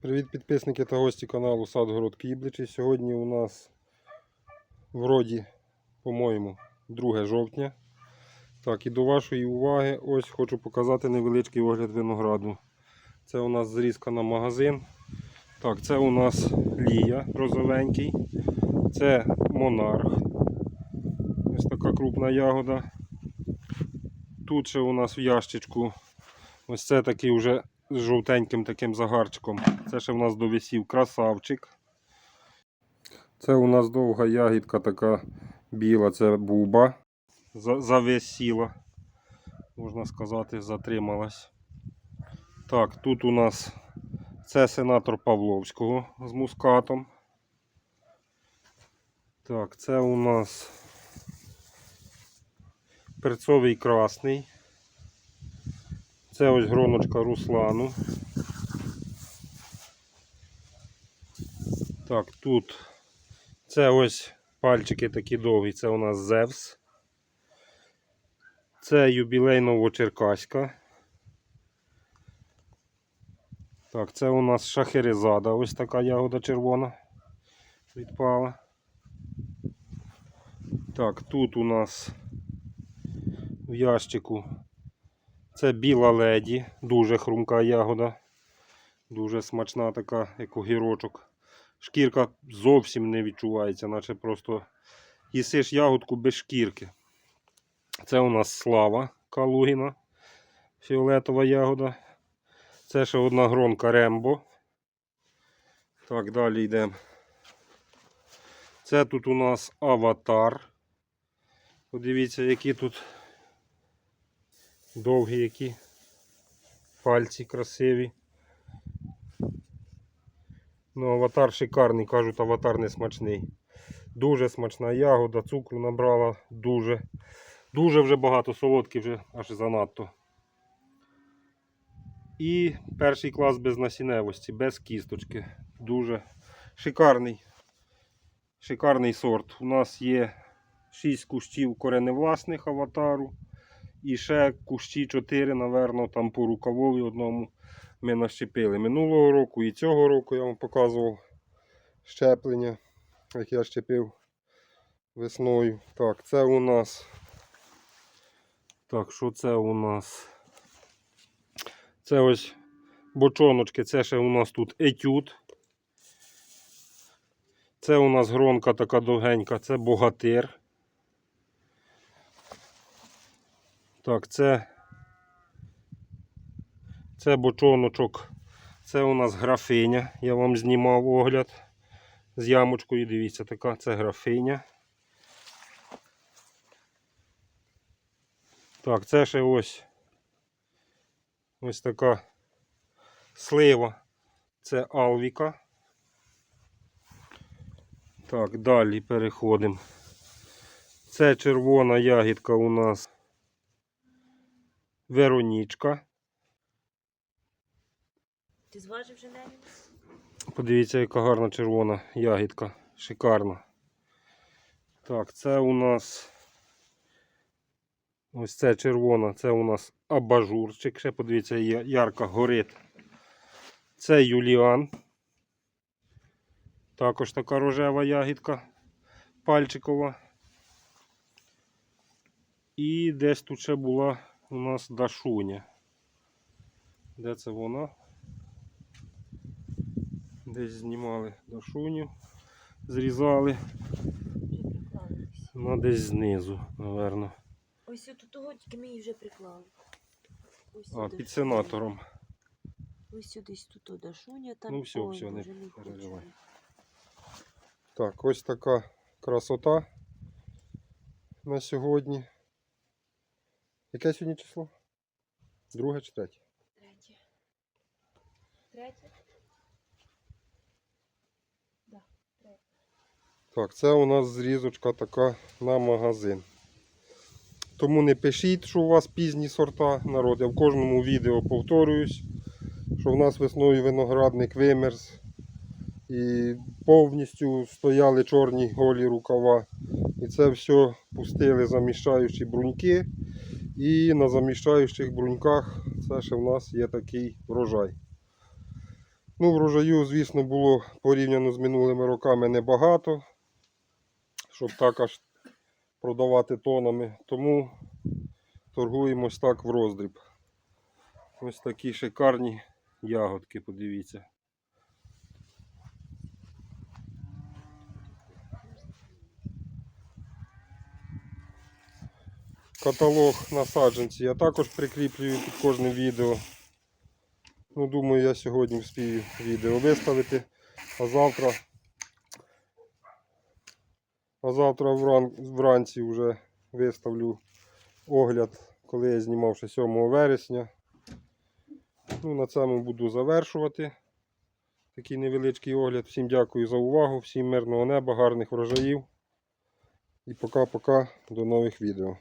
Привіт підписники та гості каналу Садгород Кібличі. Сьогодні у нас вроді, по-моєму, 2 жовтня. Так, і до вашої уваги ось хочу показати невеличкий огляд винограду. Це у нас зрізка на магазин. Так, це у нас лія розовенький. Це монарх. Ось така крупна ягода. Тут ще у нас в ящичку ось це такий вже з жовтеньким таким загарчиком. Це ще в нас довисів красавчик. Це у нас довга ягідка така біла, це буба. За- Зависіла, можна сказати, затрималась. Так, тут у нас це сенатор Павловського з мускатом. Так, це у нас перцовий красний. Це ось гроночка Руслану. Так, тут це ось пальчики такі довгі, це у нас Зевс. Це юбілей Новочеркаська. Так, це у нас шахерезада, ось така ягода червона відпала. Так, тут у нас в ящику це біла леді, дуже хрумка ягода. Дуже смачна така, як огірочок. Шкірка зовсім не відчувається, наче просто їсиш ягодку без шкірки. Це у нас слава Калугіна, фіолетова ягода. Це ще одна гронка Рембо. Так, далі йдемо. Це тут у нас аватар. Подивіться, які тут довгі які пальці красиві. Ну, аватар шикарний, кажуть, аватар не смачний. Дуже смачна ягода, цукру набрала дуже. Дуже вже багато, солодкий вже аж занадто. І перший клас без насінневості, без кісточки. Дуже шикарний. Шикарний сорт. У нас є 6 кущів кореневласних аватару. І ще кущі 4, напевно, там по рукавові одному ми нащепили. Минулого року і цього року я вам показував щеплення, як я щепив весною. Так, це у нас. Так, що це у нас? Це ось бочоночки, це ще у нас тут етюд. Це у нас гронка така довгенька, це богатир. Так, це, це бочоночок. Це у нас графиня. Я вам знімав огляд з ямочкою. Дивіться, така це графиня. Так, це ще ось ось така слива. Це Алвіка. Так, далі переходимо. Це червона ягідка у нас Веронічка. Ти зважив вже неї? Подивіться, яка гарна червона ягідка. Шикарна. Так, це у нас ось це червона, це у нас абажурчик. Ще подивіться, я- ярко горить. Це Юліан. Також така рожева ягідка пальчикова. І десь тут ще була у нас Дашуня. Де це вона? Десь знімали Дашуню, зрізали. Ну, десь знизу, напевно. Ось тут того, тільки ми її вже приклали. Ось А, під сенатором. Ось сюди тут Дашуня, там. Ну, всьо, Ой, всьо, не Боже, переживай. Так, ось така красота на сьогодні. Яке сьогодні число? Друге чи третє? Третє. Третє? Да, третє. Так, це у нас зрізочка така на магазин. Тому не пишіть, що у вас пізні сорта, народ. Я в кожному відео повторююсь, що в нас весною виноградник вимерз. І повністю стояли чорні голі рукава. І це все пустили заміщаючі бруньки. І на заміщаючих бруньках це ще в нас є такий врожай. Ну, врожаю, звісно, було порівняно з минулими роками небагато, щоб так аж продавати тонами. Тому торгуємось так в роздріб. Ось такі шикарні ягодки, подивіться. Каталог на саджанці я також прикріплюю під кожним відео. Ну, думаю, я сьогодні вспію відео виставити, а завтра. А завтра вран, вранці вже виставлю огляд, коли я знімав ще 7 вересня. Ну, на цьому буду завершувати такий невеличкий огляд. Всім дякую за увагу, всім мирного неба, гарних врожаїв. І пока-пока, до нових відео.